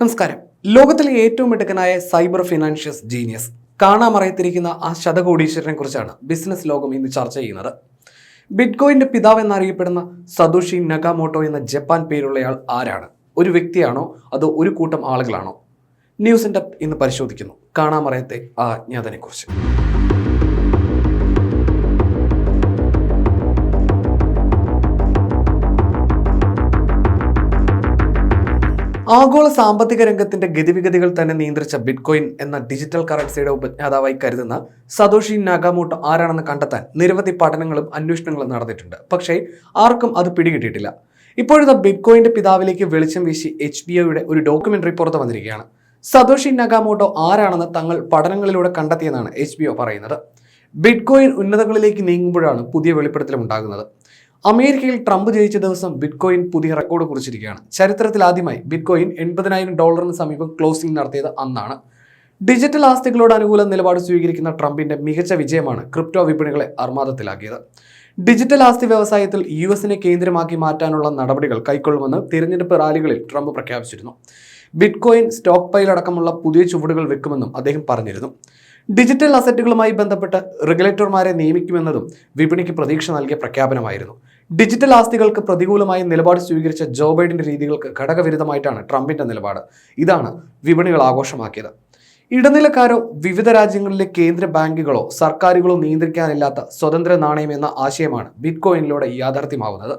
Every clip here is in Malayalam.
നമസ്കാരം. ലോകത്തിലെ ഏറ്റവും മിടുക്കനായ സൈബർ ഫിനാൻഷ്യസ് ജീനിയസ് കാണാമറയത്തിരിക്കുന്ന ആ ശതകോടീശ്വരനെ കുറിച്ചാണ് ബിസിനസ് ലോകം ഇന്ന് ചർച്ച ചെയ്യുന്നത്. ബിറ്റ്കോയിന്റെ പിതാവ് എന്നറിയപ്പെടുന്ന സതോഷി നഗാമോട്ടോ എന്ന ജപ്പാൻ പേരുള്ളയാൾ ആരാണ്? ഒരു വ്യക്തിയാണോ? അതോ ഒരു കൂട്ടം ആളുകളാണോ? ന്യൂസ് ന്യൂസിന്റെ ഇന്ന് പരിശോധിക്കുന്നു. കാണാമറിയത്തെ ആ അജ്ഞാതനെക്കുറിച്ച് ആഗോള സാമ്പത്തിക രംഗത്തിന്റെ ഗതിവിഗതികൾ തന്നെ നിയന്ത്രിച്ച ബിറ്റ്കോയിൻ എന്ന ഡിജിറ്റൽ കറൻസിയുടെ ഉപജ്ഞാതാവായി കരുതുന്ന സതോഷി നാഗാമോട്ടോ ആരാണെന്ന് കണ്ടെത്താൻ നിരവധി പഠനങ്ങളും അന്വേഷണങ്ങളും നടന്നിട്ടുണ്ട്. പക്ഷേ ആർക്കും അത് പിടികിട്ടിയിട്ടില്ല. ഇപ്പോഴത്തെ ബിറ്റ്കോയിന്റെ പിതാവിലേക്ക് വെളിച്ചം വീശി എച്ച് ബി ഒയുടെ ഒരു ഡോക്യുമെന്ററി പുറത്തു വന്നിരിക്കുകയാണ്. സതോഷി നഗാമോട്ടോ ആരാണെന്ന് തങ്ങൾ പഠനങ്ങളിലൂടെ കണ്ടെത്തിയെന്നാണ് എച്ച് ബി ഒ പറയുന്നത്. ബിറ്റ്കോയിൻ ഉന്നതങ്ങളിലേക്ക് നീങ്ങുമ്പോഴാണ് പുതിയ വെളിപ്പെടുത്തലും ഉണ്ടാകുന്നത് അമേരിക്കയിൽ ട്രംപ് ജയിച്ച ദിവസം ബിറ്റ്കോയിൻ പുതിയ റെക്കോർഡ് കുറിച്ചിരിക്കുകയാണ്. ചരിത്രത്തിൽ ആദ്യമായി ബിറ്റ്കോയിൻ എൺപതിനായിരം ഡോളറിന് സമീപം ക്ലോസിംഗ് നടത്തിയത് അന്നാണ്. ഡിജിറ്റൽ ആസ്തികളോട് അനുകൂല നിലപാട് സ്വീകരിക്കുന്ന ട്രംപിന്റെ മികച്ച വിജയമാണ് ക്രിപ്റ്റോ വിപണികളെ അർമാദത്തിലാക്കിയത്. ഡിജിറ്റൽ ആസ്തി വ്യവസായത്തിൽ യു എസിനെ കേന്ദ്രമാക്കി മാറ്റാനുള്ള നടപടികൾ കൈക്കൊള്ളുമെന്ന് തിരഞ്ഞെടുപ്പ് റാലികളിൽ ട്രംപ് പ്രഖ്യാപിച്ചിരുന്നു. ബിറ്റ്കോയിൻ സ്റ്റോക്ക് പൈൽ അടക്കമുള്ള പുതിയ ചുവടുകൾ വെക്കുമെന്നും അദ്ദേഹം പറഞ്ഞിരുന്നു. ഡിജിറ്റൽ അസറ്റുകളുമായി ബന്ധപ്പെട്ട് റെഗുലേറ്റർമാരെ നിയമിക്കുമെന്നതും വിപണിക്ക് പ്രതീക്ഷ നൽകിയ പ്രഖ്യാപനമായിരുന്നു. ഡിജിറ്റൽ ആസ്തികൾക്ക് പ്രതികൂലമായി നിലപാട് സ്വീകരിച്ച ജോ ബൈഡന്റെ രീതികൾക്ക് ഘടകവിരുദ്ധമായിട്ടാണ് ട്രംപിന്റെ നിലപാട്. ഇതാണ് വിപണികൾ ആഘോഷമാക്കിയത്. ഇടനിലക്കാരോ വിവിധ രാജ്യങ്ങളിലെ കേന്ദ്ര ബാങ്കുകളോ സർക്കാരുകളോ നിയന്ത്രിക്കാനില്ലാത്ത സ്വതന്ത്ര നാണയം എന്ന ആശയമാണ് ബിറ്റ്കോയിനിലൂടെ യാഥാർത്ഥ്യമാവുന്നത്.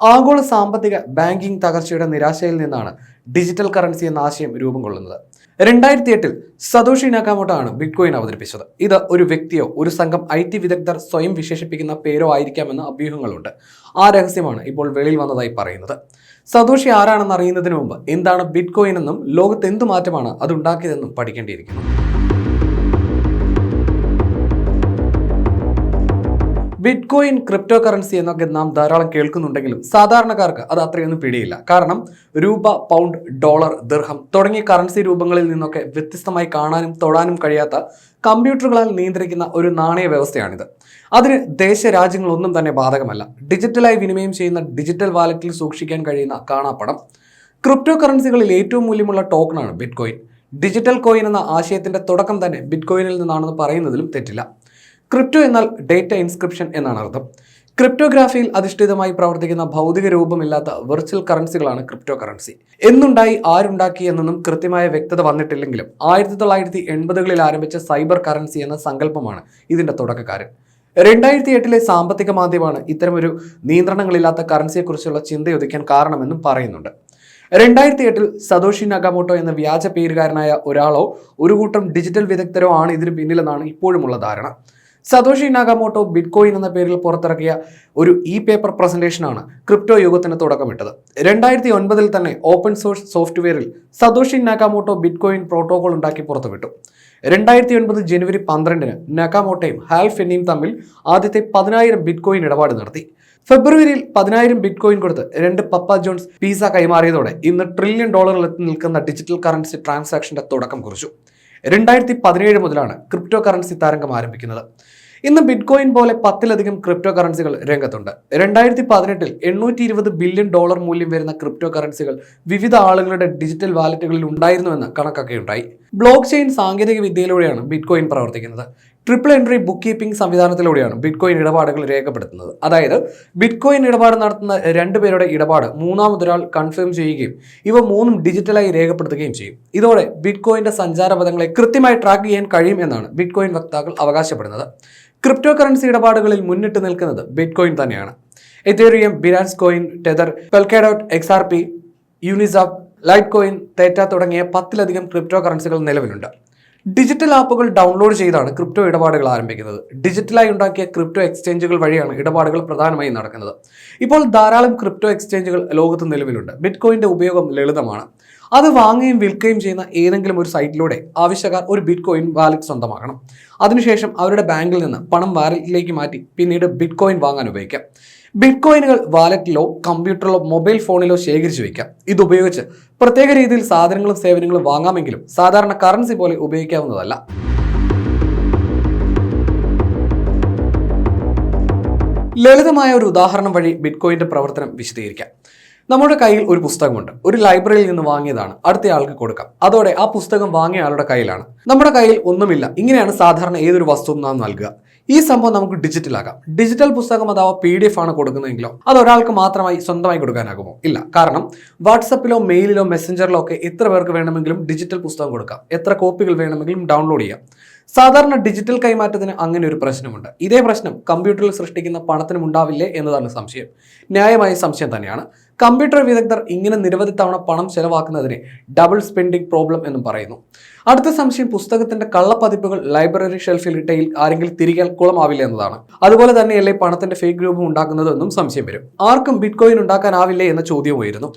ആഗോള സാമ്പത്തിക ബാങ്കിംഗ് തകർച്ചയുടെ നിരാശയിൽ നിന്നാണ് ഡിജിറ്റൽ കറൻസി എന്ന ആശയം രൂപം കൊള്ളുന്നത്. രണ്ടായിരത്തി എട്ടിൽ സതോഷി നാക്കാമോട്ടോ ആണ് ബിറ്റ്കോയിൻ അവതരിപ്പിച്ചത്. ഇത് ഒരു വ്യക്തിയോ ഒരു സംഘം ഐ ടി വിദഗ്ധർ സ്വയം വിശേഷിപ്പിക്കുന്ന പേരോ ആയിരിക്കാമെന്ന അഭ്യൂഹങ്ങളുണ്ട്. ആ രഹസ്യമാണ് ഇപ്പോൾ വെളിയിൽ വന്നതായി പറയുന്നത്. സതോഷി ആരാണെന്ന് അറിയുന്നതിന് മുമ്പ് എന്താണ് ബിറ്റ്കോയിൻ എന്നും ലോകത്ത് എന്ത് മാറ്റമാണ് അതുണ്ടാക്കിയതെന്നും പഠിക്കേണ്ടിയിരിക്കുന്നു. ബിറ്റ്കോയിൻ ക്രിപ്റ്റോ കറൻസി എന്നൊക്കെ നാം ധാരാളം കേൾക്കുന്നുണ്ടെങ്കിലും സാധാരണക്കാർക്ക് അത് അത്രയൊന്നും പിടിയില്ല. കാരണം രൂപ പൗണ്ട് ഡോളർ ദീർഘം തുടങ്ങിയ കറൻസി രൂപങ്ങളിൽ നിന്നൊക്കെ വ്യത്യസ്തമായി കാണാനും തൊടാനും കഴിയാത്ത കമ്പ്യൂട്ടറുകളാൽ നിയന്ത്രിക്കുന്ന ഒരു നാണയ വ്യവസ്ഥയാണിത്. അതിന് ദേശരാജ്യങ്ങളൊന്നും തന്നെ ബാധകമല്ല. ഡിജിറ്റലായി വിനിമയം ചെയ്യുന്ന ഡിജിറ്റൽ വാലറ്റിൽ സൂക്ഷിക്കാൻ കഴിയുന്ന കാണാപ്പണം ക്രിപ്റ്റോ കറൻസികളിൽ ഏറ്റവും മൂല്യമുള്ള ടോക്കണാണ് ബിറ്റ്കോയിൻ ഡിജിറ്റൽ കോയിൻ എന്ന ആശയത്തിന്റെ തുടക്കം തന്നെ ബിറ്റ്കോയിനിൽ നിന്നാണെന്ന് പറയുന്നതിലും തെറ്റില്ല. ക്രിപ്റ്റോ എന്നാൽ ഡേറ്റ ഇൻസ്ക്രിപ്ഷൻ എന്നാണ് അർത്ഥം. ക്രിപ്റ്റോഗ്രാഫിയിൽ അധിഷ്ഠിതമായി പ്രവർത്തിക്കുന്ന ഭൗതിക രൂപമില്ലാത്ത വെർച്വൽ കറൻസികളാണ് ക്രിപ്റ്റോ കറൻസി എന്നുണ്ടായി ആരുണ്ടാക്കി എന്നൊന്നും കൃത്യമായ വ്യക്തത വന്നിട്ടില്ലെങ്കിലും ആയിരത്തി തൊള്ളായിരത്തി എൺപതുകളിൽ ആരംഭിച്ച സൈബർ കറൻസി എന്ന സങ്കല്പമാണ് ഇതിന്റെ തുടക്കക്കാരൻ. രണ്ടായിരത്തി എട്ടിലെ സാമ്പത്തിക മാധ്യമമാണ് ഇത്തരമൊരു നിയന്ത്രണങ്ങളില്ലാത്ത കറൻസിയെക്കുറിച്ചുള്ള ചിന്തയൊതുക്കാൻ കാരണമെന്നും പറയുന്നുണ്ട്. രണ്ടായിരത്തി എട്ടിൽ സതോഷി നഗാമോട്ടോ എന്ന വ്യാജ പേരുകാരനായ ഒരാളോ ഒരു കൂട്ടം ഡിജിറ്റൽ വിദഗ്ധരോ ആണ് ഇതിന് പിന്നിലെന്നാണ് ഇപ്പോഴുമുള്ള ധാരണ. സതോഷി നാഗാമോട്ടോ ബിറ്റ്കോയിൻ എന്ന പേരിൽ പുറത്തിറക്കിയ ഒരു ഇ പേപ്പർ പ്രസന്റേഷനാണ് ക്രിപ്റ്റോ യുഗത്തിന് തുടക്കമിട്ടത്. രണ്ടായിരത്തി ഒൻപതിൽ തന്നെ ഓപ്പൺ സോഴ്സ് സോഫ്റ്റ്വെയറിൽ സതോഷി നാഗാമോട്ടോ ബിറ്റ്കോയിൻ പ്രോട്ടോകോൾ ഉണ്ടാക്കി പുറത്തുവിട്ടു. രണ്ടായിരത്തി ഒൻപത് ജനുവരി പന്ത്രണ്ടിന് നക്കാമോട്ടയും ഹാൽഫ് എന്നിയും തമ്മിൽ ആദ്യത്തെ പതിനായിരം ബിറ്റ്കോയിൻ ഇടപാട് നടത്തി. ഫെബ്രുവരിയിൽ പതിനായിരം ബിറ്റ്കോയിൻ കൊടുത്ത് രണ്ട് പപ്പ ജോൺസ് പീസ കൈമാറിയതോടെ ഇന്ന് ട്രില്യൺ ഡോളറിലെത്തി നിൽക്കുന്ന ഡിജിറ്റൽ കറൻസി ട്രാൻസാക്ഷന്റെ തുടക്കം കുറിച്ചു. രണ്ടായിരത്തി പതിനേഴ് മുതലാണ് ക്രിപ്റ്റോ കറൻസി തരംഗം ആരംഭിക്കുന്നത്. ഇന്ന് ബിറ്റ്കോയിൻ പോലെ പത്തിലധികം ക്രിപ്റ്റോ കറൻസികൾ രംഗത്തുണ്ട്. രണ്ടായിരത്തി പതിനെട്ടിൽ എണ്ണൂറ്റി ഇരുപത് ബില്യൺ ഡോളർ മൂല്യം വരുന്ന ക്രിപ്റ്റോ കറൻസികൾ വിവിധ ആളുകളുടെ ഡിജിറ്റൽ വാലറ്റുകളിൽ ഉണ്ടായിരുന്നുവെന്ന് കണക്കൊക്കെയുണ്ടായി ബ്ലോക്ക് ചെയിൻ സാങ്കേതിക വിദ്യയിലൂടെയാണ് ബിറ്റ്കോയിൻ പ്രവർത്തിക്കുന്നത്. ട്രിപ്പിൾ എൻട്രി ബുക്ക് കീപ്പിംഗ് സംവിധാനത്തിലൂടെയാണ് ബിറ്റ്കോയിൻ ഇടപാടുകൾ രേഖപ്പെടുത്തുന്നത്. അതായത് ബിറ്റ്കോയിൻ ഇടപാട് നടത്തുന്ന രണ്ടുപേരുടെ ഇടപാട് മൂന്നാമതൊരാൾ കൺഫേം ചെയ്യുകയും ഇവ മൂന്നും ഡിജിറ്റലായി രേഖപ്പെടുത്തുകയും ചെയ്യും. ഇതോടെ ബിറ്റ്കോയിന്റെ സഞ്ചാരപഥങ്ങളെ കൃത്യമായി ട്രാക്ക് ചെയ്യാൻ കഴിയും എന്നാണ് ബിറ്റ്കോയിൻ വക്താക്കൾ അവകാശപ്പെടുന്നത്. ക്രിപ്റ്റോ കറൻസി ഇടപാടുകളിൽ മുന്നിട്ട് നിൽക്കുന്നത് ബിറ്റ്കോയിൻ തന്നെയാണ്. Ethereum Binance coin Tether Polkadot X R P Uniswap Litecoin Theta തുടങ്ങിയ പത്തിലധികം ക്രിപ്റ്റോ കറൻസികൾ നിലവിലുണ്ട്. ഡിജിറ്റൽ ആപ്പുകൾ ഡൗൺലോഡ് ചെയ്താണ് ക്രിപ്റ്റോ ഇടപാടുകൾ ആരംഭിക്കുന്നത്. ഡിജിറ്റലായി ഉണ്ടാക്കിയ ക്രിപ്റ്റോ എക്സ്ചേഞ്ചുകൾ വഴിയാണ് ഇടപാടുകൾ പ്രധാനമായും നടക്കുന്നത്. ഇപ്പോൾ ധാരാളം ക്രിപ്റ്റോ എക്സ്ചേഞ്ചുകൾ ലോകത്ത് നിലവിലുണ്ട്. ബിറ്റ് കോയിന്റെ ഉപയോഗം ലളിതമാണ്. അത് വാങ്ങുകയും വിൽക്കുകയും ചെയ്യുന്ന ഏതെങ്കിലും ഒരു സൈറ്റിലൂടെ ആവശ്യക്കാർ ഒരു ബിറ്റ് കോയിൻ വാലറ്റ് സ്വന്തമാക്കണം. അതിനുശേഷം അവരുടെ ബാങ്കിൽ നിന്ന് പണം വാലറ്റിലേക്ക് മാറ്റി പിന്നീട് ബിറ്റ് കോയിൻ വാങ്ങാൻ ഉപയോഗിക്കാം. ബിറ്റ് കോയിനുകൾ വാലറ്റിലോ കമ്പ്യൂട്ടറിലോ മൊബൈൽ ഫോണിലോ ശേഖരിച്ചു വയ്ക്കാം ഇതുപയോഗിച്ച് പ്രത്യേക രീതിയിൽ സാധനങ്ങളും സേവനങ്ങളും വാങ്ങാമെങ്കിലും സാധാരണ കറൻസി പോലെ ഉപയോഗിക്കാവുന്നതല്ല. ലളിതമായ ഒരു ഉദാഹരണം വഴി ബിറ്റ്കോയിന്റെ പ്രവർത്തനം വിശദീകരിക്കാം. നമ്മുടെ കയ്യിൽ ഒരു പുസ്തകമുണ്ട്. ഒരു ലൈബ്രറിയിൽ നിന്ന് വാങ്ങിയതാണ്. അടുത്തയാൾക്ക് കൊടുക്കാം. അതോടെ ആ പുസ്തകം വാങ്ങിയ ആളുടെ കയ്യിലാണ്. നമ്മുടെ കയ്യിൽ ഒന്നുമില്ല. ഇങ്ങനെയാണ് സാധാരണ ഏതൊരു വസ്തുവും നാം നൽകുക. ഈ സംഭവം നമുക്ക് ഡിജിറ്റൽ ആകാം ഡിജിറ്റൽ പുസ്തകം അഥവാ പി ഡി എഫ് ആണ് കൊടുക്കുന്നതെങ്കിലോ അത് ഒരാൾക്ക് മാത്രമായി സ്വന്തമായി കൊടുക്കാനാകുമോ? ഇല്ല. കാരണം വാട്സപ്പിലോ മെയിലിലോ മെസ്സഞ്ചറിലോ ഒക്കെ എത്ര പേർക്ക് വേണമെങ്കിലും ഡിജിറ്റൽ പുസ്തകം കൊടുക്കാം. എത്ര കോപ്പികൾ വേണമെങ്കിലും ഡൗൺലോഡ് ചെയ്യാം. സാധാരണ ഡിജിറ്റൽ കൈമാറ്റത്തിന് അങ്ങനെ ഒരു പ്രശ്നമുണ്ട്. ഇതേ പ്രശ്നം കമ്പ്യൂട്ടറിൽ സൃഷ്ടിക്കുന്ന പണത്തിനും ഉണ്ടാവില്ലേ എന്നതാണ് സംശയം. ന്യായമായ സംശയം തന്നെയാണ്. കമ്പ്യൂട്ടർ വിദഗ്ധർ ഇങ്ങനെ നിരവധി തവണ പണം ചെലവാക്കുന്നതിനെ ഡബിൾ സ്പെൻഡിംഗ് പ്രോബ്ലം എന്നും പറയുന്നു. അടുത്ത സംശയം പുസ്തകത്തിന്റെ കള്ളപ്പതിപ്പുകൾ ലൈബ്രറി ഷെൽഫിൽ ഇട്ടയിൽ ആരെങ്കിലും തിരികെ കുളമാവില്ല എന്നതാണ്. അതുപോലെ തന്നെയല്ലേ പണത്തിന്റെ ഫേക്ക് രൂപം ഉണ്ടാക്കുന്നത് എന്നും സംശയം വരും. ആർക്കും ബിറ്റ് കോയിൻ ഉണ്ടാക്കാനാവില്ലേ എന്ന ചോദ്യം ഉയരുന്നു.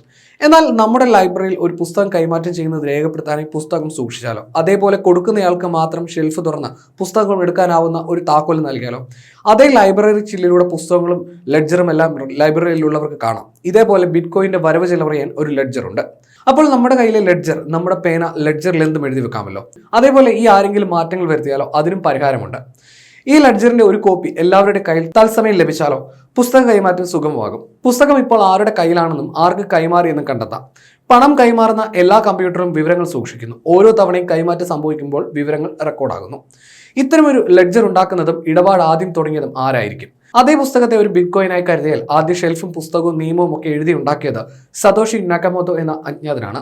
എന്നാൽ നമ്മുടെ ലൈബ്രറിയിൽ ഒരു പുസ്തകം കൈമാറ്റം ചെയ്യുന്നത് രേഖപ്പെടുത്താനായി പുസ്തകം സൂക്ഷിച്ചാലോ? അതേപോലെ കൊടുക്കുന്നയാൾക്ക് മാത്രം ഷെൽഫ് തുറന്ന് പുസ്തകങ്ങൾ എടുക്കാനാവുന്ന ഒരു താക്കോൽ നൽകിയാലോ? അതേ ലൈബ്രറി ചില്ലിലൂടെ പുസ്തകങ്ങളും ലെഡ്ജറും എല്ലാം ലൈബ്രറിയിലുള്ളവർക്ക് കാണാം. ഇതേപോലെ ബിറ്റ്കോയിന്റെ വരവ് വരവ് ചെലവറിയാൻ ഒരു ലെഡ്ജർ ഉണ്ട്. അപ്പോൾ നമ്മുടെ കയ്യിലെ ലെഡ്ജർ നമ്മുടെ പേന ലെഡ്ജറിൽ എന്തും എഴുതി വെക്കാമല്ലോ. അതേപോലെ ഈ ആരെങ്കിലും മാറ്റങ്ങൾ വരുത്തിയാലോ അതിനും പരിഹാരമുണ്ട്. ഈ ലഡ്ജറിന്റെ ഒരു കോപ്പി എല്ലാവരുടെ കയ്യിൽ തത്സമയം ലഭിച്ചാലോ? പുസ്തക കൈമാറ്റം സുഗമമാകും. പുസ്തകം ഇപ്പോൾ ആരുടെ കയ്യിലാണെന്നും ആർക്ക് കൈമാറിയെന്നും കണ്ടെത്താം. പണം കൈമാറുന്ന എല്ലാ കമ്പ്യൂട്ടറും വിവരങ്ങൾ സൂക്ഷിക്കുന്നു. ഓരോ തവണയും കൈമാറ്റം സംഭവിക്കുമ്പോൾ വിവരങ്ങൾ റെക്കോർഡാകുന്നു. ഇത്തരമൊരു ലെഡ്ജർ ഉണ്ടാക്കുന്നതും ഇടപാട് ആദ്യം തുടങ്ങിയതും ആരായിരിക്കും? അതേ പുസ്തകത്തെ ഒരു ബിറ്റ് കോയിനായി കരുതിയാൽ ആദ്യ ഷെൽഫും പുസ്തകവും നിയമവും ഒക്കെ എഴുതി ഉണ്ടാക്കിയത് സതോഷി നക്കമോതോ എന്ന അജ്ഞാതനാണ്.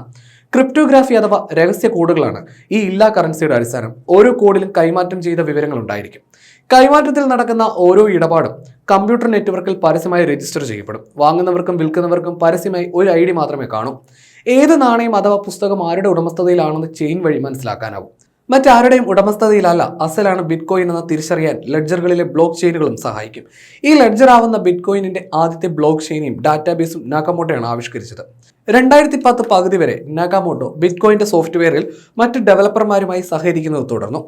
ക്രിപ്റ്റോഗ്രാഫി അഥവാ രഹസ്യ കോഡുകളാണ് ഈ ഇല്ലാ കറൻസിയുടെ അടിസ്ഥാനം. ഓരോ കോഡിലും കൈമാറ്റം ചെയ്ത വിവരങ്ങൾ ഉണ്ടായിരിക്കും. കൈമാറ്റത്തിൽ നടക്കുന്ന ഓരോ ഇടപാടും കമ്പ്യൂട്ടർ നെറ്റ്വർക്കിൽ പരസ്യമായി രജിസ്റ്റർ ചെയ്യപ്പെടും. വാങ്ങുന്നവർക്കും വിൽക്കുന്നവർക്കും പരസ്യമായി ഒരു ഐ ഡി മാത്രമേ കാണൂ. ഏത് നാണയം അഥവാ പുസ്തകം ആരുടെ ഉടമസ്ഥതയിലാണെന്ന് ചെയിൻ വഴി മനസ്സിലാക്കാനാവും. മറ്റാരുടെയും ഉടമസ്ഥതയിലല്ല അസലാണ് ബിറ്റ് കോയിൻ എന്ന് തിരിച്ചറിയാൻ ലെഡ്ജറുകളിലെ ബ്ലോക്ക് ചെയിനുകളും സഹായിക്കും. ഈ ലെഡ്ജർ ആവുന്ന ബിറ്റ് കോയിനിന്റെ ആദ്യത്തെ ബ്ലോക്ക് ചെയിനെയും ഡാറ്റാബേസും നാക്കമോട്ടയാണ് ആവിഷ്കരിച്ചത്. രണ്ടായിരത്തി പത്ത് പകുതി വരെ നാഗാമോട്ടോ ബിറ്റ്കോയിന്റെ സോഫ്റ്റ്വെയറിൽ മറ്റ് ഡെവലപ്പർമാരുമായി സഹകരിക്കുന്നത് തുടർന്നു.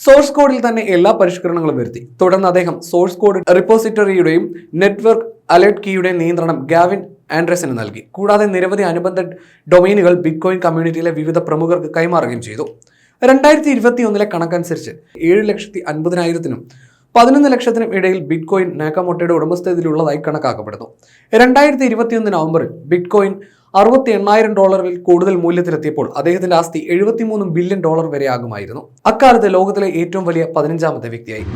സോഴ്സ് കോഡിൽ തന്നെ എല്ലാ പരിഷ്കരണങ്ങളും വരുത്തി. തുടർന്ന് അദ്ദേഹം സോഴ്സ് കോഡ് റിപ്പോസിറ്ററിയുടെയും നെറ്റ്വർക്ക് അലേർട്ട് കീയുടെയും നിയന്ത്രണം ഗാവിൻ ആൻഡ്രസിന് നൽകി. കൂടാതെ നിരവധി അനുബന്ധ ഡൊമൈനുകൾ ബിറ്റ്കോയിൻ കമ്മ്യൂണിറ്റിയിലെ വിവിധ പ്രമുഖർക്ക് കൈമാറുകയും ചെയ്തു. രണ്ടായിരത്തി ഇരുപത്തി ഒന്നിലെ കണക്കനുസരിച്ച് ഏഴ് ലക്ഷത്തി അൻപതിനായിരത്തിനും പതിനൊന്ന് ലക്ഷത്തിനും ഇടയിൽ ബിറ്റ്കോയിൻ കോയിൻ ഉടമസ്ഥതയിലുള്ളതായി കണക്കാക്കപ്പെടുന്നു. രണ്ടായിരത്തി ഇരുപത്തിയൊന്ന് നവംബറിൽ ബിറ്റ് കോയിൻ അറുപത്തി എണ്ണായിരം ഡോളറിൽ കൂടുതൽ മൂല്യത്തിലെത്തിയപ്പോൾ അദ്ദേഹത്തിന്റെ ആസ്തി എഴുപത്തിമൂന്ന് ബില്യൺ ഡോളർ വരെ ആകുമായിരുന്നു. അക്കാലത്ത് ലോകത്തിലെ ഏറ്റവും വലിയ പതിനഞ്ചാമത്തെ വ്യക്തിയായി.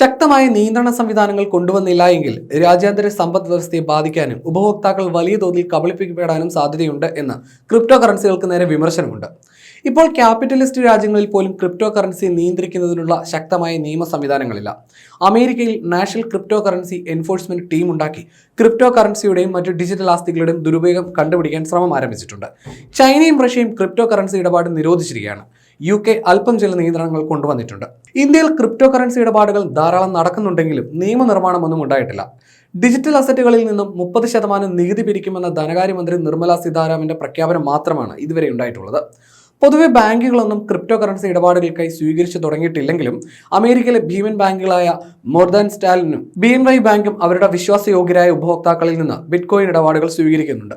ശക്തമായ നിയന്ത്രണ സംവിധാനങ്ങൾ കൊണ്ടുവന്നില്ല എങ്കിൽ രാജ്യാന്തര സമ്പദ് വ്യവസ്ഥയെ ബാധിക്കാനും ഉപഭോക്താക്കൾ വലിയ തോതിൽ കബളിപ്പിക്കപ്പെടാനും സാധ്യതയുണ്ട് എന്ന് ക്രിപ്റ്റോ കറൻസികൾക്ക് നേരെ വിമർശനമുണ്ട്. ഇപ്പോൾ ക്യാപിറ്റലിസ്റ്റ് രാജ്യങ്ങളിൽ പോലും ക്രിപ്റ്റോ കറൻസി നിയന്ത്രിക്കുന്നതിനുള്ള ശക്തമായ നിയമ സംവിധാനങ്ങളില്ല. അമേരിക്കയിൽ national crypto currency enforcement team ഉണ്ടാക്കി ക്രിപ്റ്റോ കറൻസിയുടെയും മറ്റ് ഡിജിറ്റൽ ആസ്തികളുടെയും ദുരുപയോഗം കണ്ടുപിടിക്കാൻ ശ്രമം ആരംഭിച്ചിട്ടുണ്ട്. ചൈനയും റഷ്യയും ക്രിപ്റ്റോ കറൻസി ഇടപാട് നിരോധിച്ചിരിക്കുകയാണ്. യു കെ അല്പം ചില നിയന്ത്രണങ്ങൾ കൊണ്ടുവന്നിട്ടുണ്ട്. ഇന്ത്യയിൽ ക്രിപ്റ്റോ കറൻസി ഇടപാടുകൾ ധാരാളം നടക്കുന്നുണ്ടെങ്കിലും നിയമനിർമ്മാണമൊന്നും ഉണ്ടായിട്ടില്ല. ഡിജിറ്റൽ അസറ്റുകളിൽ നിന്നും മുപ്പത് ശതമാനം നികുതി പിരിക്കുമെന്ന ധനകാര്യമന്ത്രി നിർമ്മല സീതാരാമന്റെ പ്രഖ്യാപനം മാത്രമാണ് ഇതുവരെ ഉണ്ടായിട്ടുള്ളത്. പൊതുവെ ബാങ്കുകളൊന്നും ക്രിപ്റ്റോ കറൻസി ഇടപാടുകൾക്കായി സ്വീകരിച്ചു തുടങ്ങിയിട്ടില്ലെങ്കിലും അമേരിക്കയിലെ ഭീമൻ ബാങ്കുകളായ മോർദൻ സ്റ്റാലിനും ബി എൻ വൈ ബാങ്കും അവരുടെ വിശ്വാസയോഗ്യരായ ഉപഭോക്താക്കളിൽ നിന്ന് ബിറ്റ്കോയിൻ ഇടപാടുകൾ സ്വീകരിക്കുന്നുണ്ട്.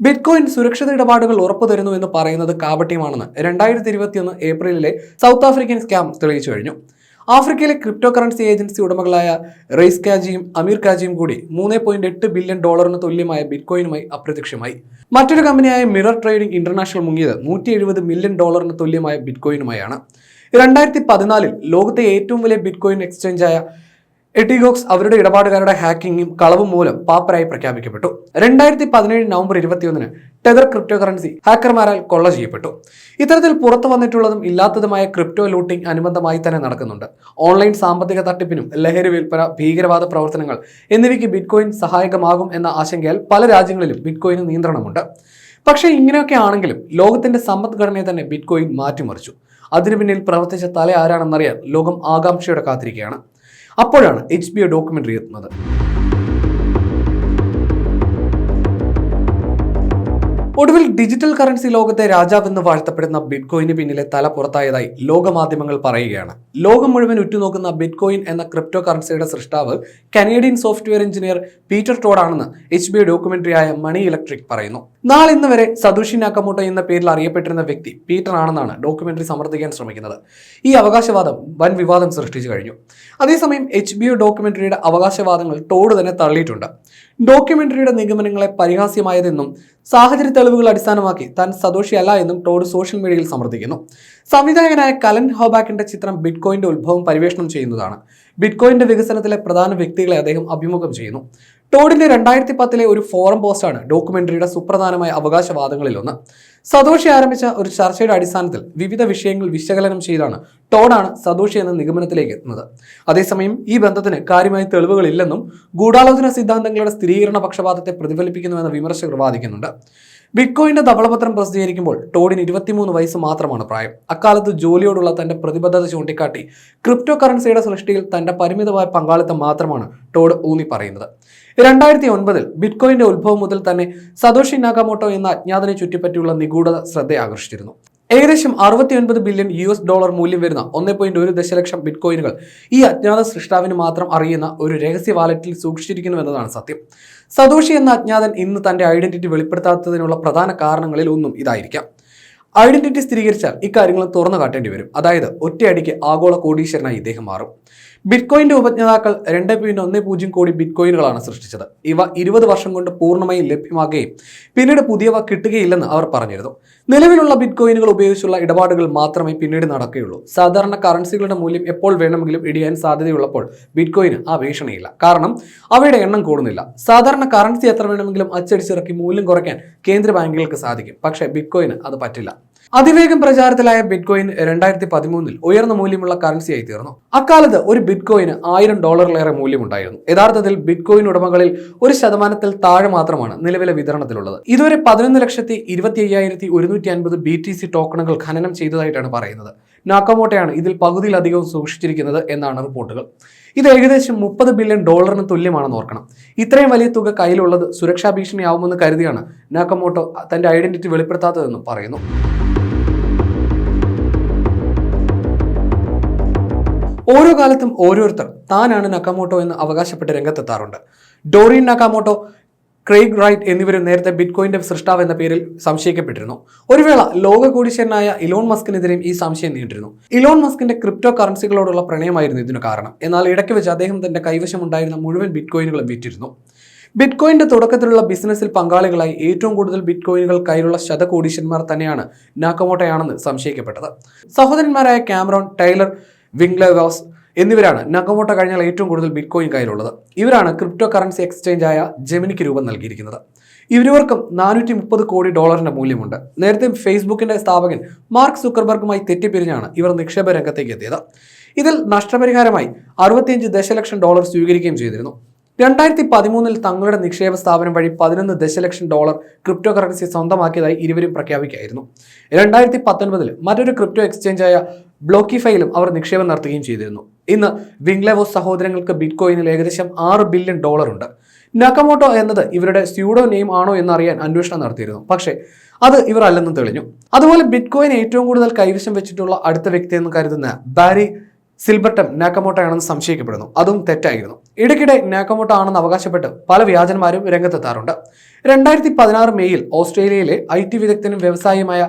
ബിറ്റ്കോയിൻ സുരക്ഷിത ഇടപാടുകൾ ഉറപ്പു തരുന്നു എന്ന് പറയുന്നത് കാപട്യമാണെന്ന് രണ്ടായിരത്തി ഇരുപത്തിയൊന്ന് ഏപ്രിലിലെ സൗത്ത് ആഫ്രിക്കൻ സ്കാം തെളിയിച്ചു കഴിഞ്ഞു. ആഫ്രിക്കയിലെ ക്രിപ്റ്റോ കറൻസി ഏജൻസി ഉടമകളായ റെയ്സ് കാജിയും അമീർ കാജിയും കൂടി മൂന്ന് പോയിന്റ് എട്ട് ബില്യൺ ഡോളറിന് തുല്യമായ ബിറ്റ്കോയിനുമായി അപ്രത്യക്ഷമായി. മറ്റൊരു കമ്പനിയായ മിറർ ട്രേഡിംഗ് ഇന്റർനാഷണൽ മുങ്ങിയത് നൂറ്റി എഴുപത് മില്യൺ ഡോളറിന് തുല്യമായ ബിറ്റ്കോയിനുമായാണ്. രണ്ടായിരത്തി പതിനാലിൽ ലോകത്തെ ഏറ്റവും വലിയ ബിറ്റ്കോയിൻ എക്സ്ചേഞ്ചായ എട്ടിഗോക്സ് അവരുടെ ഇടപാടുകാരുടെ ഹാക്കിങ്ങും കളവും മൂലം പാപ്പരായി പ്രഖ്യാപിക്കപ്പെട്ടു. രണ്ടായിരത്തി പതിനേഴ് നവംബർ ഇരുപത്തിയൊന്നിന് ടെതർ ക്രിപ്റ്റോ കറൻസി ഹാക്കർമാരാൽ കൊള്ള ചെയ്യപ്പെട്ടു. ഇത്തരത്തിൽ പുറത്തു വന്നിട്ടുള്ളതും ഇല്ലാത്തതുമായ ക്രിപ്റ്റോ ലൂട്ടിംഗ് അനുബന്ധമായി തന്നെ നടക്കുന്നുണ്ട്. ഓൺലൈൻ സാമ്പത്തിക തട്ടിപ്പിനും ലഹരി വിൽപ്പന ഭീകരവാദ പ്രവർത്തനങ്ങൾ എന്നിവയ്ക്ക് ബിറ്റ്കോയിൻ സഹായകമാകും എന്ന ആശങ്കയാൽ പല രാജ്യങ്ങളിലും ബിറ്റ്കോയിന് നിയന്ത്രണമുണ്ട്. പക്ഷേ ഇങ്ങനെയൊക്കെ ആണെങ്കിലും ലോകത്തിന്റെ സമ്പദ്ഘടനയെ തന്നെ ബിറ്റ്കോയിൻ മാറ്റിമറിച്ചു. അതിനു പിന്നിൽ പ്രവർത്തിച്ച തല ആരാണെന്നറിയാൻ ലോകം ആകാംക്ഷയോടെ കാത്തിരിക്കുകയാണ്. അപ്പോഴാണ് എച്ച് ബി ഒ ഡോക്യുമെന്ററി എത്തുന്നത്. ഒടുവിൽ ഡിജിറ്റൽ കറൻസി ലോകത്തെ രാജാവെന്ന് വാഴ്ത്തപ്പെടുന്ന ബിറ്റ്കോയിന് പിന്നിലെ തല പുറത്തായതായി ലോകമാധ്യമങ്ങൾ പറയുകയാണ്. ലോകം മുഴുവൻ ഉറ്റുനോക്കുന്ന ബിറ്റ്കോയിൻ എന്ന ക്രിപ്റ്റോ കറൻസിയുടെ സൃഷ്ടാവ് കനേഡിയൻ സോഫ്റ്റ്വെയർ എഞ്ചിനീയർ പീറ്റർ ടോഡാണെന്ന് എച്ച് ബി ഡോക്യുമെന്ററിയായ മണി ഇലക്ട്രിക് പറയുന്നു. നാളിന്ന് വരെ സദുഷി നാക്കമോട്ടോ എന്ന പേരിൽ അറിയപ്പെട്ടിരുന്ന വ്യക്തി പീറ്റർ ആണെന്നാണ് ഡോക്യുമെന്ററി സമർത്ഥിക്കാൻ ശ്രമിക്കുന്നത്. ഈ അവകാശവാദം വൻ വിവാദം സൃഷ്ടിച്ചു കഴിഞ്ഞു. അതേസമയം എച്ച് ബി ഡോക്യുമെന്ററിയുടെ അവകാശവാദങ്ങൾ ടോഡ് തന്നെ തള്ളിയിട്ടുണ്ട്. ഡോക്യുമെന്ററിയുടെ നിഗമനങ്ങളെ പരിഹാസ്യമായതെന്നും സാഹചര്യ തെളിവുകൾ അടിസ്ഥാനമാക്കി താൻ സദോഷിയല്ല എന്നും ടോഡ് സോഷ്യൽ മീഡിയയിൽ സമർത്ഥിക്കുന്നു. സംവിധായകനായ കലൻ ഹോബാക്കിന്റെ ചിത്രം ബിറ്റ്കോയിന്റെ ഉത്ഭവം പരിവേഷണം ചെയ്യുന്നതാണ്. ബിറ്റ്കോയിന്റെ വികസനത്തിലെ പ്രധാന വ്യക്തികളെ അദ്ദേഹം അഭിമുഖം ചെയ്യുന്നു. ടോഡിന്റെ രണ്ടായിരത്തി പത്തിലെ ഒരു ഫോറം പോസ്റ്റാണ് ഡോക്യുമെന്ററിയുടെ സുപ്രധാനമായ അവകാശവാദങ്ങളിലൊന്ന്. സതോഷി ആരംഭിച്ച ഒരു ചർച്ചയുടെ അടിസ്ഥാനത്തിൽ വിവിധ വിഷയങ്ങൾ വിശകലനം ചെയ്താണ് ടോഡാണ് സതോഷി എന്ന നിഗമനത്തിലേക്ക് എത്തുന്നത്. അതേസമയം ഈ ബന്ധത്തിന് കാര്യമായ തെളിവുകളില്ലെന്നും ഗൂഢാലോചന സിദ്ധാന്തങ്ങളുടെ സ്ഥിരീകരണ പക്ഷപാതത്തെ പ്രതിഫലിപ്പിക്കുന്നുവെന്ന വിമർശകർ വാദിക്കുന്നുണ്ട്. ബിറ്റ്കോയിന്റെ ധവളപത്രം പ്രസിദ്ധീകരിക്കുമ്പോൾ ടോഡിന് ഇരുപത്തിമൂന്ന് വയസ്സ് മാത്രമാണ് പ്രായം. അക്കാലത്ത് ജോലിയോടുള്ള തന്റെ പ്രതിബദ്ധത ചൂണ്ടിക്കാട്ടി ക്രിപ്റ്റോ കറൻസിയുടെ സൃഷ്ടിയിൽ തന്റെ പരിമിതമായ പങ്കാളിത്തം മാത്രമാണ് ടോഡ് ഊന്നി പറയുന്നത് രണ്ടായിരത്തി ഒൻപതിൽ ബിറ്റ്കോയിന്റെ ഉത്ഭവം മുതൽ തന്നെ സതോഷി നാഗമോട്ടോ എന്ന അജ്ഞാതനെ ചുറ്റിപ്പറ്റിയുള്ള നിഗൂഢത ശ്രദ്ധ ആകർഷിച്ചിരുന്നു ഏകദേശം അറുപത്തിയൊൻപത് ബില്യൺ യു എസ് ഡോളർ മൂല്യം വരുന്ന ഒന്നേ പോയിന്റ് ഒരു ദശലക്ഷം ബിറ്റ്കോയിനുകൾ ഈ അജ്ഞാത സൃഷ്ടാവിന് മാത്രം അറിയുന്ന ഒരു രഹസ്യ വാലറ്റിൽ സൂക്ഷിച്ചിരിക്കുന്നു സൂക്ഷിച്ചിരിക്കുന്നുവെന്നതാണ് സത്യം. സതോഷി എന്ന അജ്ഞാതൻ ഇന്ന് തന്റെ ഐഡന്റിറ്റി വെളിപ്പെടുത്താത്തതിനുള്ള പ്രധാന കാരണങ്ങളിൽ ഒന്നും ഇതായിരിക്കാം. ഐഡന്റിറ്റി സ്ഥിരീകരിച്ചാൽ ഇക്കാര്യങ്ങൾ തുറന്നു കാട്ടേണ്ടി വരും. അതായത് ഒറ്റയടിക്ക് ആഗോള കോടീശ്വരനായി ഇദ്ദേഹം മാറും. ബിറ്റ്കോയിന്റെ ഉപജ്ഞാതാക്കൾ രണ്ട് പോയിന്റ് ഒന്ന് പൂജ്യം കോടി ബിറ്റ്കോയിനുകളാണ് സൃഷ്ടിച്ചത്. ഇവ ഇരുപത് വർഷം കൊണ്ട് പൂർണമായും ലഭ്യമാകുകയും പിന്നീട് പുതിയവ കിട്ടുകയില്ലെന്ന് അവർ പറഞ്ഞിരുന്നു. നിലവിലുള്ള ബിറ്റ്കോയിനുകൾ ഉപയോഗിച്ചുള്ള ഇടപാടുകൾ മാത്രമേ പിന്നീട് നടക്കുകയുള്ളൂ. സാധാരണ കറൻസികളുടെ മൂല്യം എപ്പോൾ വേണമെങ്കിലും ഇടിയാൻ സാധ്യതയുള്ളപ്പോൾ ബിറ്റ്കോയിന് ആ ഭീഷണിയില്ല. കാരണം അവയുടെ എണ്ണം കൂടുന്നില്ല. സാധാരണ കറൻസി എത്ര വേണമെങ്കിലും അച്ചടിച്ചിറക്കി മൂല്യം കുറയ്ക്കാൻ കേന്ദ്ര ബാങ്കുകൾക്ക് സാധിക്കും. പക്ഷേ ബിറ്റ്കോയിന് അത് പറ്റില്ല. അതിവേഗം പ്രചാരത്തിലായ ബിറ്റ്കോയിൻ രണ്ടായിരത്തി പതിമൂന്നിൽ ഉയർന്ന മൂല്യമുള്ള കറൻസിയായി തീർന്നു. അക്കാലത്ത് ഒരു ബിറ്റ്കോയിന് ആയിരം ഡോളറിലേറെ മൂല്യമുണ്ടായിരുന്നു. യഥാർത്ഥത്തിൽ ബിറ്റ്കോയിൻ ഉടമകളിൽ ഒരു ശതമാനത്തിൽ താഴെ മാത്രമാണ് നിലവിലെ വിതരണത്തിലുള്ളത്. ഇതുവരെ പതിനൊന്ന് ലക്ഷത്തി ഇരുപത്തി അയ്യായിരത്തി ഒരുന്നൂറ്റി അൻപത് ബി ടി സി ടോക്കണുകൾ ഖനനം ചെയ്തതായിട്ടാണ് പറയുന്നത്. നാക്കമോട്ടയാണ് ഇതിൽ പകുതിയിലധികവും സൂക്ഷിച്ചിരിക്കുന്നത് എന്നാണ് റിപ്പോർട്ടുകൾ. ഇത് ഏകദേശം മുപ്പത് ബില്യൺ ഡോളറിന് തുല്യമാണെന്ന് ഓർക്കണം. ഇത്രയും വലിയ തുക കയ്യിലുള്ളത് സുരക്ഷാ ഭീഷണിയാവുമെന്ന് കരുതിയാണ് നാക്കമോട്ടോ തന്റെ ഐഡന്റിറ്റി വെളിപ്പെടുത്താത്തതെന്നും പറയുന്നു. ഓരോ കാലത്തും ഓരോരുത്തർ താനാണ് നക്കാമോട്ടോ എന്ന് അവകാശപ്പെട്ട് രംഗത്തെത്താറുണ്ട്. ഡോറിൻ നക്കാമോട്ടോ ക്രെയ്ഗ് റൈറ്റ് എന്നിവരും നേരത്തെ ബിറ്റ്കോയിന്റെ സൃഷ്ടാവ് എന്ന പേരിൽ സംശയിക്കപ്പെട്ടിരുന്നു. ഒരു വേള ലോക കോടീശ്വരനായ ഇലോൺ മസ്കിനെതിരെയും ഈ സംശയം നീണ്ടിരുന്നു. ഇലോൺ മസ്കിന്റെ ക്രിപ്റ്റോ കറൻസികളോടുള്ള പ്രണയമായിരുന്നു ഇതിനു കാരണം. എന്നാൽ ഇടയ്ക്ക് വെച്ച് അദ്ദേഹം തന്റെ കൈവശം ഉണ്ടായിരുന്ന മുഴുവൻ ബിറ്റ്കോയിനുകളും വിറ്റിരുന്നു. ബിറ്റ്കോയിന്റെ തുടക്കത്തിലുള്ള ബിസിനസ്സിൽ പങ്കാളികളായി ഏറ്റവും കൂടുതൽ ബിറ്റ്കോയിനുകൾ കയ്യിലുള്ള ശതകോടീശന്മാർ തന്നെയാണ് നാക്കമോട്ടയാണെന്ന് സംശയിക്കപ്പെട്ടത്. സഹോദരന്മാരായ ക്യാമറോൺ ടൈലർ വിംഗ്ലവാസ് എന്നിവരാണ് നഗമോട്ട കഴിഞ്ഞാൽ ഏറ്റവും കൂടുതൽ ബിറ്റ്കോയിൻ കയ്യിലുള്ളത്. ഇവരാണ് ക്രിപ്റ്റോ കറൻസി എക്സ്ചേഞ്ച് ആയ ജെമിനിക്ക് രൂപം നൽകിയിരിക്കുന്നത്. ഇരുവർക്കും നാനൂറ്റി മുപ്പത് കോടി ഡോളറിന്റെ മൂല്യമുണ്ട്. നേരത്തെ ഫേസ്ബുക്കിന്റെ സ്ഥാപകൻ മാർക്ക് സുക്കർബർഗുമായി തെറ്റിപ്പിരിഞ്ഞാണ് ഇവർ നിക്ഷേപ രംഗത്തേക്ക് എത്തിയത്. ഇതിൽ നഷ്ടപരിഹാരമായി അറുപത്തിയഞ്ച് ദശലക്ഷം ഡോളർ സ്വീകരിക്കുകയും ചെയ്തിരുന്നു. രണ്ടായിരത്തി പതിമൂന്നിൽ തങ്ങളുടെ നിക്ഷേപ സ്ഥാപനം വഴി പതിനൊന്ന് ദശലക്ഷം ഡോളർ ക്രിപ്റ്റോ കറൻസി സ്വന്തമാക്കിയതായി ഇരുവരും പ്രഖ്യാപിക്കുകയായിരുന്നു. രണ്ടായിരത്തി പത്തൊൻപതിൽ മറ്റൊരു ക്രിപ്റ്റോ എക്സ്ചേഞ്ചായ ബ്ലോക്കിഫൈയിലും അവർ നിക്ഷേപം നടത്തുകയും ചെയ്തിരുന്നു. ഇന്ന് വിംഗ്ലവോസ് സഹോദരങ്ങൾക്ക് ബിറ്റ്കോയിനിൽ ഏകദേശം ആറ് ബില്യൺ ഡോളർ ഉണ്ട്. നക്കമോട്ടോ എന്നത് ഇവരുടെ സ്യൂഡോ നെയിം ആണോ എന്നറിയാൻ അന്വേഷണം നടത്തിയിരുന്നു. പക്ഷേ അത് ഇവർ അല്ലെന്ന് തെളിഞ്ഞു. അതുപോലെ ബിറ്റ്കോയിൻ ഏറ്റവും കൂടുതൽ കൈവശം വെച്ചിട്ടുള്ള അടുത്ത വ്യക്തി എന്ന് കരുതുന്ന ബാരി സിൽബർട്ടം നാക്കമോട്ടയാണെന്ന് സംശയിക്കപ്പെടുന്നു. അതും തെറ്റായിരുന്നു. ഇടയ്ക്കിടെ നാക്കമോട്ട ആണെന്ന് അവകാശപ്പെട്ട് പല വ്യാജന്മാരും രംഗത്തെത്താറുണ്ട്. രണ്ടായിരത്തി പതിനാറ് മെയ്യിൽ ഓസ്ട്രേലിയയിലെ ഐ ടി വിദഗ്ധനും വ്യവസായിയുമായ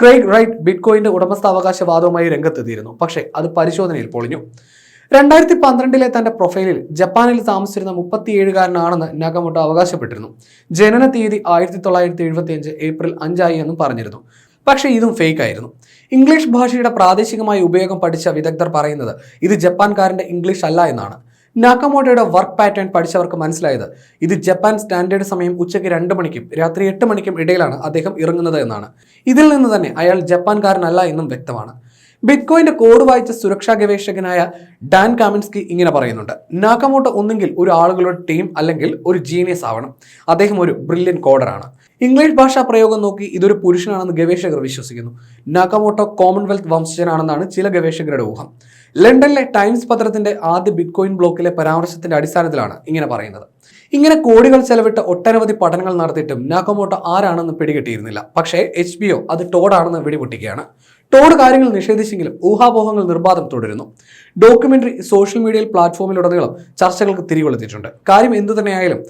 ക്രെയ്ഗ് റൈറ്റ് ബിറ്റ്കോയിന്റെ ഉടമസ്ഥാവകാശവാദവുമായി രംഗത്തെത്തിയിരുന്നു. പക്ഷേ അത് പരിശോധനയിൽ പൊളിഞ്ഞു. രണ്ടായിരത്തി പന്ത്രണ്ടിലെ തന്റെ പ്രൊഫൈലിൽ ജപ്പാനിൽ താമസിച്ചിരുന്ന മുപ്പത്തിയേഴുകാരനാണെന്ന് നഗമോട്ടോ അവകാശപ്പെട്ടിരുന്നു. ജനന തീയതി ആയിരത്തി തൊള്ളായിരത്തി എഴുപത്തി അഞ്ച് ഏപ്രിൽ അഞ്ചായി എന്നും പറഞ്ഞിരുന്നു. പക്ഷേ ഇതും ഫേക്ക് ആയിരുന്നു ഇംഗ്ലീഷ് ഭാഷയുടെ പ്രാദേശികമായ ഉപയോഗം പഠിച്ച വിദഗ്ധർ പറയുന്നത് ഇത് ജപ്പാൻകാരന്റെ ഇംഗ്ലീഷ് അല്ല എന്നാണ്. നാക്കമോട്ടോയുടെ വർക്ക് പാറ്റേൺ പഠിച്ചവർക്ക് മനസ്സിലായത്. ഇത് ജപ്പാൻ സ്റ്റാൻഡേർഡ് സമയം ഉച്ചയ്ക്ക് രണ്ട് മണിക്കും രാത്രി എട്ട് മണിക്കും ഇടയിലാണ് അദ്ദേഹം ഇറങ്ങുന്നത് എന്നാണ്. ഇതിൽ നിന്ന് തന്നെ അയാൾ ജപ്പാൻകാരനല്ല എന്നും വ്യക്തമാണ്. ബിറ്റ്കോയിന്റെ കോഡ് വായിച്ച സുരക്ഷാ ഗവേഷകനായ ഡാൻ കാമിൻസ്കി ഇങ്ങനെ പറയുന്നുണ്ട്. നാക്കമോട്ടോ ഒന്നെങ്കിൽ ഒരു ആളുകളുടെ ടീം അല്ലെങ്കിൽ ഒരു ജീനിയസ് ആവണം. അദ്ദേഹം ഒരു ബ്രില്യൻ കോഡറാണ് ഇംഗ്ലീഷ് ഭാഷാ പ്രയോഗം നോക്കി ഇതൊരു പുരുഷനാണെന്ന് ഗവേഷകർ വിശ്വസിക്കുന്നു. നാക്കമോട്ടോ കോമൺവെൽത്ത് വംശജനാണെന്നാണ് ചില ഗവേഷകരുടെ ഊഹം. ലണ്ടനിലെ ടൈംസ് പത്രത്തിന്റെ ആദ്യ ബിറ്റ്കോയിൻ ബ്ലോക്കിലെ പരാമർശത്തിന്റെ അടിസ്ഥാനത്തിലാണ് ഇങ്ങനെ പറയുന്നത്. ഇങ്ങനെ കോടികൾ ചെലവിട്ട് ഒട്ടനവധി പഠനങ്ങൾ നടത്തിയിട്ടും നാക്കോമോട്ടോ ആരാണെന്ന് പിടികിട്ടിയിരുന്നില്ല. പക്ഷേ എച്ച് ബി ഒ അത് ടോഡാണെന്ന് വെടിപൊട്ടിക്കുകയാണ്. ടോഡ് കാര്യങ്ങൾ നിഷേധിച്ചെങ്കിലും ഊഹാപോഹങ്ങൾ നിർബാധം തുടരുന്നു. ഡോക്യുമെന്ററി സോഷ്യൽ മീഡിയയിൽ പ്ലാറ്റ്ഫോമിലുടനീളം ചർച്ചകൾക്ക് തിരികൊളുത്തിയിട്ടുണ്ട്. കാര്യം എന്തു തന്നെയായാലും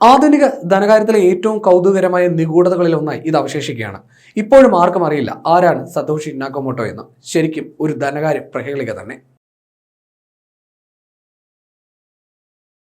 ആധുനിക ധനകാര്യത്തിലെ ഏറ്റവും കൗതുകരമായ നിഗൂഢതകളിൽ ഒന്നായി ഇത് അവശേഷിക്കുകയാണ്. ഇപ്പോഴും ആർക്കും അറിയില്ല ആരാണ് സതോഷി നാക്കോമോട്ടോ എന്ന്. ശരിക്കും ഒരു ധനകാര്യ പ്രഹേളിക തന്നെ.